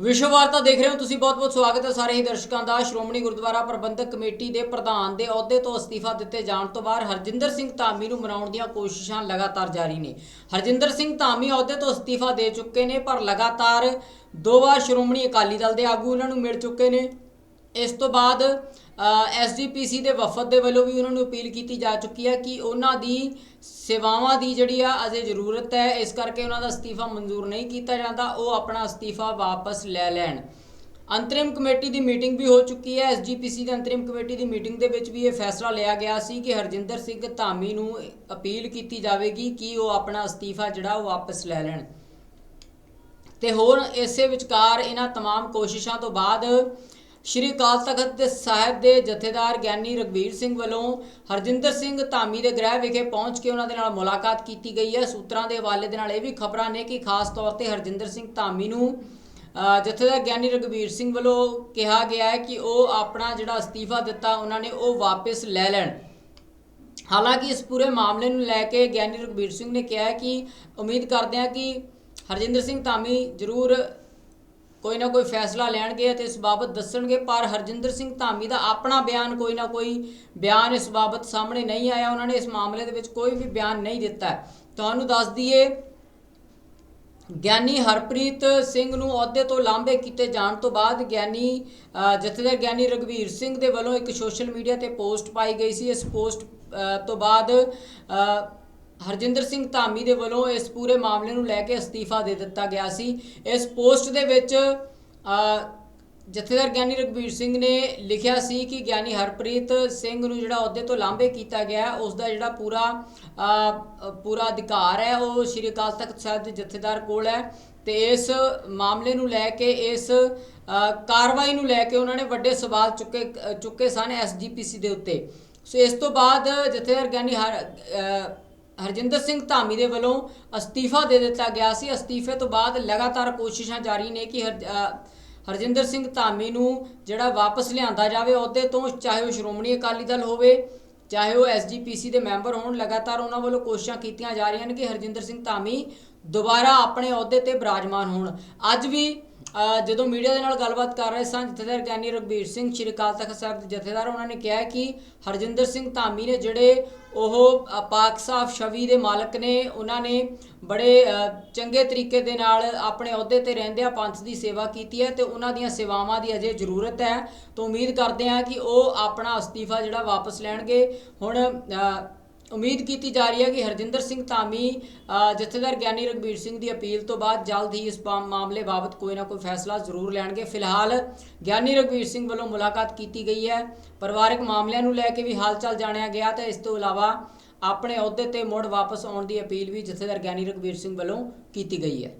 ਵਿਸ਼ਵ ਵਾਰਤਾ ਦੇਖ ਰਹੇ ਹੋ ਤੁਸੀਂ, ਬਹੁਤ-ਬਹੁਤ ਸਵਾਗਤ ਹੈ ਸਾਰੇ ਹੀ ਦਰਸ਼ਕਾਂ ਦਾ। ਸ਼੍ਰੋਮਣੀ ਗੁਰਦੁਆਰਾ ਪ੍ਰਬੰਧਕ ਕਮੇਟੀ ਦੇ ਪ੍ਰਧਾਨ ਦੇ ਅਹੁਦੇ ਤੋਂ ਅਸਤੀਫਾ ਦਿੱਤੇ ਜਾਣ ਤੋਂ ਬਾਅਦ ਹਰਜਿੰਦਰ ਸਿੰਘ ਧਾਮੀ ਨੂੰ ਮਨਾਉਣ ਦੀਆਂ ਕੋਸ਼ਿਸ਼ਾਂ ਲਗਾਤਾਰ ਜਾਰੀ ਨੇ। ਹਰਜਿੰਦਰ ਸਿੰਘ ਧਾਮੀ ਅਹੁਦੇ ਤੋਂ ਅਸਤੀਫਾ ਦੇ ਚੁੱਕੇ ਨੇ, ਪਰ ਲਗਾਤਾਰ ਦੋ ਵਾਰ ਸ਼੍ਰੋਮਣੀ ਅਕਾਲੀ ਦਲ ਦੇ ਆਗੂ ਉਹਨਾਂ ਨੂੰ ਮਿਲ ਚੁੱਕੇ ਨੇ। ਇਸ ਤੋਂ ਬਾਅਦ ਐਸਜੀਪੀਸੀ ਦੇ ਵਫਦ ਦੇ ਵੱਲੋਂ ਵੀ ਉਹਨਾਂ ਨੂੰ ਅਪੀਲ ਕੀਤੀ ਜਾ ਚੁੱਕੀ ਹੈ ਕਿ ਉਹਨਾਂ ਦੀ ਸੇਵਾਵਾਂ ਦੀ ਜਿਹੜੀ ਆ ਅਜੇ ਜ਼ਰੂਰਤ ਹੈ ਇਸ ਕਰਕੇ ਉਹਨਾਂ ਦਾ ਅਸਤੀਫਾ ਮਨਜ਼ੂਰ ਨਹੀਂ ਕੀਤਾ ਜਾਂਦਾ ਉਹ ਆਪਣਾ ਅਸਤੀਫਾ ਵਾਪਸ ਲੈ ਲੈਣ ਅੰਤਰਿਮ ਕਮੇਟੀ ਦੀ ਮੀਟਿੰਗ ਵੀ ਹੋ ਚੁੱਕੀ ਹੈ ਐਸਜੀਪੀਸੀ ਦੀ ਅੰਤਰਿਮ ਕਮੇਟੀ ਦੀ ਮੀਟਿੰਗ ਦੇ ਵਿੱਚ ਵੀ ਇਹ ਫੈਸਲਾ ਲਿਆ ਗਿਆ ਸੀ ਕਿ ਹਰਜਿੰਦਰ ਸਿੰਘ ਧਾਮੀ ਨੂੰ ਅਪੀਲ ਕੀਤੀ ਜਾਵੇਗੀ ਕਿ ਉਹ ਆਪਣਾ ਅਸਤੀਫਾ ਜਿਹੜਾ ਉਹ ਵਾਪਸ ਲੈ ਲੈਣ ਤੇ ਹੋਰ ਇਸੇ ਵਿਚਕਾਰ ਇਹਨਾਂ तमाम ਕੋਸ਼ਿਸ਼ਾਂ ਤੋਂ ਬਾਅਦ ਸ਼੍ਰੀ ਅਕਾਲ ਤਖਤ ਦੇ ਸਾਹਿਬ ਦੇ ਜਥੇਦਾਰ ਗਿਆਨੀ ਰਗਵੀਰ ਸਿੰਘ ਵੱਲੋਂ ਹਰਜਿੰਦਰ ਸਿੰਘ ਧਾਮੀ ਦੇ ਗ੍ਰਹਿ ਵਿਖੇ ਪਹੁੰਚ ਕੇ ਉਹਨਾਂ ਦੇ ਨਾਲ ਮੁਲਾਕਾਤ ਕੀਤੀ ਗਈ ਹੈ। ਸੂਤਰਾਂ ਦੇ ਹਵਾਲੇ ਦੇ ਨਾਲ ਇਹ ਵੀ ਖਬਰਾਂ ਨੇ ਕਿ ਖਾਸ ਤੌਰ ਤੇ ਹਰਜਿੰਦਰ ਸਿੰਘ ਧਾਮੀ ਨੂੰ ਜਥੇਦਾਰ ਗਿਆਨੀ ਰਗਵੀਰ ਸਿੰਘ ਵੱਲੋਂ ਕਿਹਾ ਗਿਆ ਹੈ ਕਿ ਉਹ ਆਪਣਾ ਜਿਹੜਾ ਅਸਤੀਫਾ ਦਿੱਤਾ ਉਹਨਾਂ ਨੇ ਉਹ ਵਾਪਸ ਲੈ ਲੈਣ। ਹਾਲਾਂਕਿ ਇਸ ਪੂਰੇ ਮਾਮਲੇ ਨੂੰ ਲੈ ਕੇ ਗਿਆਨੀ ਰਘਬੀਰ ਸਿੰਘ ਨੇ ਕਿਹਾ ਕਿ ਉਮੀਦ ਕਰਦੇ ਹਾਂ ਕਿ ਹਰਜਿੰਦਰ ਸਿੰਘ ਧਾਮੀ ਜ਼ਰੂਰ ਕੋਈ ਨਾ ਕੋਈ ਫੈਸਲਾ ਲੈਣਗੇ ਅਤੇ ਇਸ ਬਾਬਤ ਦੱਸਣਗੇ। ਪਰ ਹਰਜਿੰਦਰ ਸਿੰਘ ਧਾਮੀ ਦਾ ਆਪਣਾ ਬਿਆਨ ਕੋਈ ਨਾ ਕੋਈ ਬਿਆਨ ਇਸ ਬਾਬਤ ਸਾਹਮਣੇ ਨਹੀਂ ਆਇਆ। ਉਹਨਾਂ ਨੇ ਇਸ ਮਾਮਲੇ ਦੇ ਵਿੱਚ ਕੋਈ ਵੀ ਬਿਆਨ ਨਹੀਂ ਦਿੱਤਾ। ਤੁਹਾਨੂੰ ਦੱਸ ਦਈਏ, ਗਿਆਨੀ ਹਰਪ੍ਰੀਤ ਸਿੰਘ ਨੂੰ ਅਹੁਦੇ ਤੋਂ ਲਾਂਭੇ ਕੀਤੇ ਜਾਣ ਤੋਂ ਬਾਅਦ ਗਿਆਨੀ ਜਥੇਦਾਰ ਗਿਆਨੀ ਰਗਵੀਰ ਸਿੰਘ ਦੇ ਵੱਲੋਂ ਇੱਕ ਸੋਸ਼ਲ ਮੀਡੀਆ ਤੇ ਪੋਸਟ ਪਾਈ ਗਈ ਸੀ। ਇਸ ਪੋਸਟ ਤੋਂ ਬਾਅਦ ਹਰਜਿੰਦਰ ਸਿੰਘ ਧਾਮੀ ਦੇ ਵੱਲੋਂ ਇਸ ਪੂਰੇ ਮਾਮਲੇ ਨੂੰ ਲੈ ਕੇ ਅਸਤੀਫਾ ਦੇ ਦਿੱਤਾ ਗਿਆ ਸੀ। ਇਸ ਪੋਸਟ ਦੇ ਵਿੱਚ ਜਥੇਦਾਰ ਗਿਆਨੀ ਰਗਵੀਰ ਸਿੰਘ ਨੇ ਲਿਖਿਆ ਸੀ ਕਿ ਗਿਆਨੀ ਹਰਪ੍ਰੀਤ ਸਿੰਘ ਨੂੰ ਜਿਹੜਾ ਅਹੁਦੇ ਤੋਂ ਲਾਂਭੇ ਕੀਤਾ ਗਿਆ ਹੈ, ਉਸ ਦਾ ਜਿਹੜਾ ਪੂਰਾ ਪੂਰਾ ਅਧਿਕਾਰ ਹੈ ਉਹ ਸ਼੍ਰੀ ਅਕਾਲ ਤਖਤ ਸਾਹਿਬ ਦੇ ਜਥੇਦਾਰ ਕੋਲ ਹੈ ਤੇ ਇਸ ਮਾਮਲੇ ਨੂੰ ਲੈ ਕੇ ਇਸ ਕਾਰਵਾਈ ਨੂੰ ਲੈ ਕੇ ਉਹਨਾਂ ਨੇ ਵੱਡੇ ਸਵਾਲ ਚੁੱਕੇ ਚੁੱਕੇ ਸਨ ਐਸਜੀਪੀਸੀ ਦੇ ਉੱਤੇ। ਸੋ ਇਸ ਤੋਂ ਬਾਅਦ ਜਥੇਦਾਰ ਗਿਆਨੀ ਹਰ ਹਰਜਿੰਦਰ ਸਿੰਘ ਧਾਮੀ ਦੇ ਵੱਲੋਂ ਅਸਤੀਫਾ ਦੇ ਦਿੱਤਾ ਗਿਆ ਸੀ। ਅਸਤੀਫੇ ਤੋਂ ਬਾਅਦ ਲਗਾਤਾਰ ਕੋਸ਼ਿਸ਼ਾਂ ਜਾਰੀ ਨੇ ਕਿ ਹਰ- ਹਰਜਿੰਦਰ ਸਿੰਘ ਧਾਮੀ ਨੂੰ ਜਿਹੜਾ ਵਾਪਸ ਲਿਆਂਦਾ ਜਾਵੇ ਅਹੁਦੇ ਤੋਂ ਚਾਹੇ ਉਹ ਸ਼੍ਰੋਮਣੀ ਅਕਾਲੀ ਦਲ ਹੋਵੇ, ਚਾਹੇ ਉਹ ਐਸਜੀਪੀਸੀ ਦੇ ਮੈਂਬਰ ਹੋਣ, ਲਗਾਤਾਰ ਉਹਨਾਂ ਵੱਲੋਂ ਕੋਸ਼ਿਸ਼ਾਂ ਕੀਤੀਆਂ ਜਾ ਰਹੀਆਂ ਨੇ ਕਿ ਹਰਜਿੰਦਰ ਸਿੰਘ ਧਾਮੀ ਦੁਬਾਰਾ ਆਪਣੇ ਅਹੁਦੇ ਤੇ ਬਿਰਾਜਮਾਨ ਹੋਣ। ਅੱਜ ਵੀ ਜਦੋਂ ਮੀਡੀਆ ਦੇ ਨਾਲ ਗੱਲਬਾਤ ਕਰ ਰਹੇ ਸਨ, ਜਥੇਦਾਰ ਗਿਆਨੀ ਰਘਬੀਰ ਸਿੰਘ ਸ਼੍ਰੀ ਅਕਾਲ ਤਖਤ ਸਾਹਿਬ ਦੇ ਜਥੇਦਾਰ, ਉਹਨਾਂ ਨੇ ਕਿਹਾ ਕਿ ਹਰਜਿੰਦਰ ਸਿੰਘ ਧਾਮੀ ਨੇ ਜਿਹੜੇ ਉਹ ਪਾਕ ਸਾਫ਼ ਛਵੀ ਦੇ ਮਾਲਕ ਨੇ, ਉਹਨਾਂ ਨੇ ਬੜੇ ਚੰਗੇ ਤਰੀਕੇ ਦੇ ਨਾਲ ਆਪਣੇ ਅਹੁਦੇ ਤੇ ਰਹਿੰਦਿਆਂ ਪੰਥ ਦੀ ਸੇਵਾ ਕੀਤੀ ਹੈ ਤੇ ਉਹਨਾਂ ਦੀਆਂ ਸੇਵਾਵਾਂ ਦੀ ਅਜੇ ਜ਼ਰੂਰਤ ਹੈ। ਤਾਂ ਉਮੀਦ ਕਰਦੇ ਹਾਂ ਕਿ ਉਹ ਆਪਣਾ ਅਸਤੀਫਾ ਜਿਹੜਾ ਵਾਪਸ ਲੈਣਗੇ। ਹੁਣ ਉਮੀਦ ਕੀਤੀ ਜਾ ਰਹੀ ਹੈ ਕਿ ਹਰਜਿੰਦਰ ਸਿੰਘ ਧਾਮੀ ਜਥੇਦਾਰ ਗਿਆਨੀ ਰਘਬੀਰ ਸਿੰਘ ਦੀ ਅਪੀਲ ਤੋਂ ਬਾਅਦ ਜਲਦ ਹੀ ਇਸ ਪਾ- ਮਾਮਲੇ ਬਾਬਤ ਕੋਈ ਨਾ ਕੋਈ ਫੈਸਲਾ ਜ਼ਰੂਰ ਲੈਣਗੇ। ਫਿਲਹਾਲ ਗਿਆਨੀ ਰਘਬੀਰ ਸਿੰਘ ਵੱਲੋਂ ਮੁਲਾਕਾਤ ਕੀਤੀ ਗਈ ਹੈ। ਪਰਿਵਾਰਕ ਮਾਮਲਿਆਂ ਨੂੰ ਲੈ ਕੇ ਵੀ ਹਾਲਚਾਲ ਜਾਣਿਆ ਗਿਆ ਤੇ ਇਸ ਤੋਂ ਇਲਾਵਾ ਆਪਣੇ ਅਹੁਦੇ ਤੇ ਮੁੜ ਵਾਪਸ ਆਉਣ ਦੀ ਅਪੀਲ ਵੀ ਜਥੇਦਾਰ ਗਿਆਨੀ ਰਘਬੀਰ ਸਿੰਘ ਵੱਲੋਂ ਕੀਤੀ ਗਈ ਹੈ।